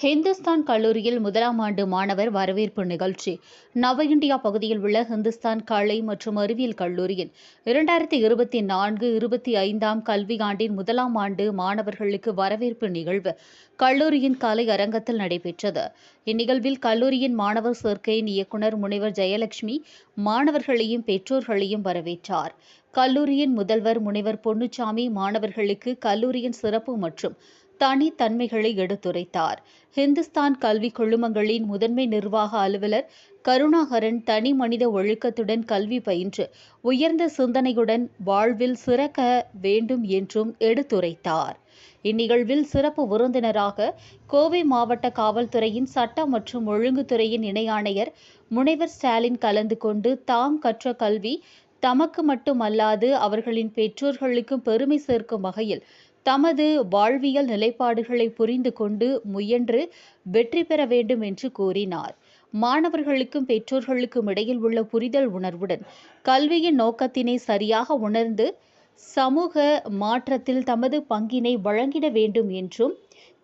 ஹிந்துஸ்தான் கல்லூரியில் முதலாம் ஆண்டு மாணவர் வரவேற்பு நிகழ்ச்சி. நவ இந்தியா பகுதியில் உள்ள ஹிந்துஸ்தான் கலை மற்றும் அறிவியல் கல்லூரியில் இரண்டாயிரத்தி இருபத்தி நான்கு இருபத்தி ஐந்தாம் கல்வியாண்டின் முதலாம் ஆண்டு மாணவர்களுக்கு வரவேற்பு நிகழ்வு கல்லூரியின் கலை அரங்கத்தில் நடைபெற்றது. இந்நிகழ்வில் கல்லூரியின் மாணவர் சேர்க்கையின் இயக்குநர் முனைவர் ஜெயலட்சுமி மாணவர்களையும் பெற்றோர்களையும் வரவேற்றார். கல்லூரியின் முதல்வர் முனைவர் பொன்னுச்சாமி மாணவர்களுக்கு கல்லூரியின் சிறப்பு மற்றும் தனித்தன்மைகளை எடுத்துரைத்தார். ஹிந்துஸ்தான் கல்வி குழுமங்களின் முதன்மை நிர்வாக அலுவலர் கருணாகரன் தனி மனித ஒழுக்கத்துடன் கல்வி பயின்று உயர்ந்த சிந்தனையுடன் வாழ்வில் சிறக்க வேண்டும் என்றும் எடுத்துரைத்தார். இந்நிகழ்வில் சிறப்பு விருந்தினராக கோவை மாவட்ட காவல்துறையின் சட்ட மற்றும் ஒழுங்குத்துறையின் இணை ஆணையர் முனைவர் ஸ்டாலின் கலந்து கொண்டு தாம் கற்ற கல்வி தமக்கு மட்டுமல்லாது அவர்களின் பெற்றோர்களுக்கும் பெருமை சேர்க்கும் வகையில் தமது வாழ்வியல் நிலைப்பாடுகளை புரிந்து கொண்டு முயன்று வெற்றி பெற வேண்டும் என்று கூறினார். மாணவர்களுக்கும் பெற்றோர்களுக்கும் இடையில் உள்ள புரிதல் உணர்வுடன் கல்வியின் நோக்கத்தினை சரியாக உணர்ந்து சமூக மாற்றத்தில் தமது பங்கினை வழங்கிட வேண்டும் என்றும்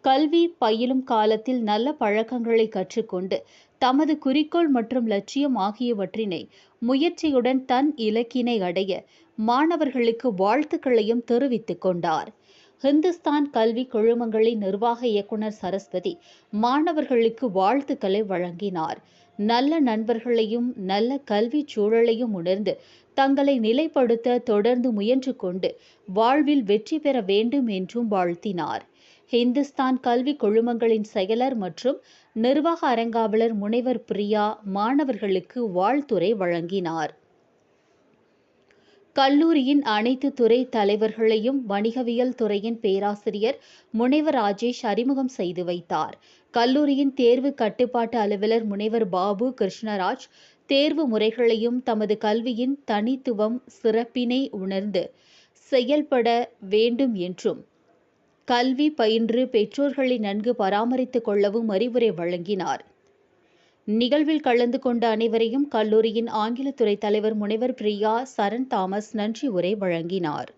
கல்வி பயிலும் காலத்தில் நல்ல பழக்கங்களை கற்றுக்கொண்டு தமது குறிக்கோள் மற்றும் லட்சியம் ஆகியவற்றினை முயற்சியுடன் தன் இலக்கினை அடைய மாணவர்களுக்கு வாழ்த்துக்களையும் தெரிவித்துக் கொண்டார். ஹிந்துஸ்தான் கல்வி குழுமங்களின் நிர்வாக இயக்குனர் சரஸ்வதி மாணவர்களுக்கு வாழ்த்துக்களை வழங்கினார். நல்ல நண்பர்களையும் நல்ல கல்வி சூழலையும் உணர்ந்து தங்களை நிலைப்படுத்த தொடர்ந்து முயன்று கொண்டு வாழ்வில் வெற்றி பெற வேண்டும் என்றும் வாழ்த்தினார். ஹிந்துஸ்தான் கல்வி குழுமங்களின் செயலர் மற்றும் நிர்வாக அரங்காவலர் முனைவர் பிரியா மாணவர்களுக்கு வாழ்த்துரை வழங்கினார். கல்லூரியின் அனைத்து துறை தலைவர்களையும் வணிகவியல் துறையின் பேராசிரியர் முனைவர் ராஜேஷ் அறிமுகம் செய்து வைத்தார். கல்லூரியின் தேர்வு கட்டுப்பாட்டு அலுவலர் முனைவர் பாபு கிருஷ்ணராஜ் தேர்வு முறைகளையும் தமது கல்வியின் தனித்துவம் சிறப்பினை உணர்ந்து செயல்பட வேண்டும் என்றும் கல்வி பயின்று பெற்றோர்களை நன்கு பராமரித்துக் கொள்ளவும் அறிவுரை வழங்கினார். நிகழ்வில் கலந்து கொண்ட அனைவரையும் கல்லூரியின் ஆங்கிலத்துறை தலைவர் முனைவர் பிரியா சரண் தாமஸ் நன்றி உரை வழங்கினார்.